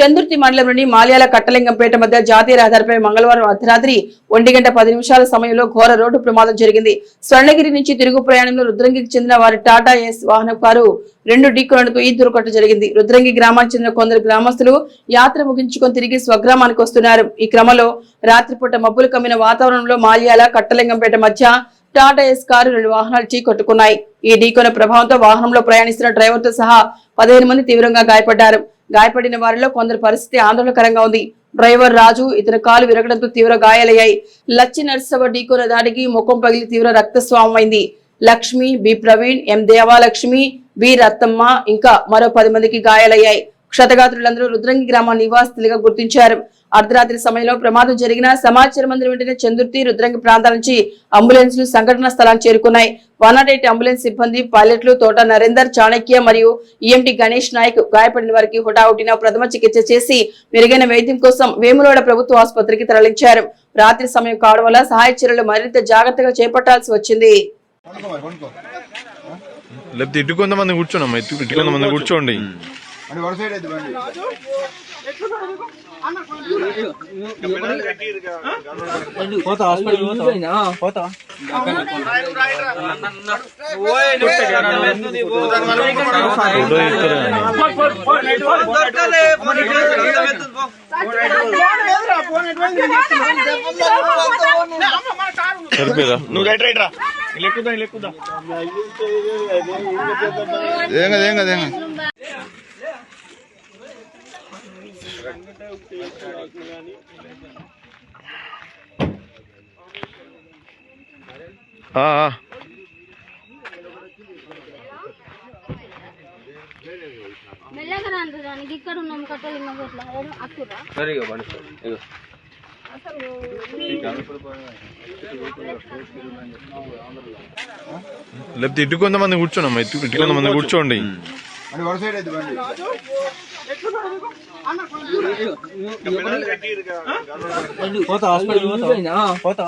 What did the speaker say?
చందుర్తి మండలంలోని మాల్యాల కట్టలింగంపేట మధ్య జాతీయ రహదారిపై మంగళవారం అర్ధరాత్రి ఒంటి గంట పది నిమిషాల సమయంలో ఘోర రోడ్డు ప్రమాదం జరిగింది. స్వర్ణగిరి నుంచి తిరుగు ప్రయాణంలో రుద్రంగికి చెందిన వారి టాటా ఎస్ వాహనం కారు రెండు ఢీకొనడంతో ఈ దుర్ఘటన జరిగింది. రుద్రంగి గ్రామానికి చెందిన కొందరు గ్రామస్తులు యాత్ర ముగించుకొని తిరిగి స్వగ్రామానికి వస్తున్నారు. ఈ క్రమంలో రాత్రిపూట మబ్బులు కమ్మిన వాతావరణంలో మాల్యాల కట్టలింగంపేట మధ్య టాటా ఎస్ కారు రెండు వాహనాలు ఢీ కొట్టుకున్నాయి. ఈ ఢీకొన ప్రభావంతో వాహనంలో ప్రయాణిస్తున్న డ్రైవర్తో సహా పదిహేను మంది తీవ్రంగా గాయపడ్డారు. గాయపడిన వారిలో కొందరి పరిస్థితి ఆందోళనకరంగా ఉంది. డ్రైవర్ రాజు ఇతని కాలు విరగడంతో తీవ్ర గాయాలయ్యాయి. లచ్చి నర్సవ ఢీకొన దాడికి ముఖం పగిలి తీవ్ర రక్తస్రావమైంది. Lakshmi B Praveen M Devalakshmi B Rattamma ఇంకా మరో పది మందికి గాయాలయ్యాయి. క్షతగాత్రులందరూ రుద్రంగి గ్రామ నివాసితులుగా గుర్తించారు. అర్ధరాత్రి సమయంలో ప్రమాదం జరిగిన సమాచారం అందరి వెంటనే చందుర్తి రుద్రంగి ప్రాంతాల నుంచి అంబులెన్స్లు సంఘటనా స్థలానికి చేరుకున్నాయి. వన్ నాట్ అంబులెన్స్ సిబ్బంది పైలట్లు తోట నరేందర్ చాణక్య మరియు ఈఎంటీ గణేష్ నాయక్ గాయపడిన వారికి హుటాహుటిన ప్రథమ చికిత్స చేసి మెరుగైన వైద్యం కోసం వేములవాడ ప్రభుత్వ ఆసుపత్రికి తరలించారు. రాత్రి సమయం కావడం వల్ల సహాయ చర్యలు మరింత జాగ్రత్తగా చేపట్టాల్సి వచ్చింది. లేకపోతే ఇటు కొంతమంది కొంతమంది కూర్చోండి. పోతా హాస్పిటల్ పోతా నువ్వు రైట్ రైట్ రా లెక్కుదా లెక్కుదా ఏం కదా ఏం కదా ఏం కదా. ఇక్కడ ఉన్నాం ఇట్లా అక్కురా? సరిగా బండి ఇగో. లేకపోతే ఇటు కొంతమంది కూర్చోనమ్మా ఇటు ఇటు కొంతమంది కూర్చోండి. పోతా హాస్పిటల్ పోతా పోతా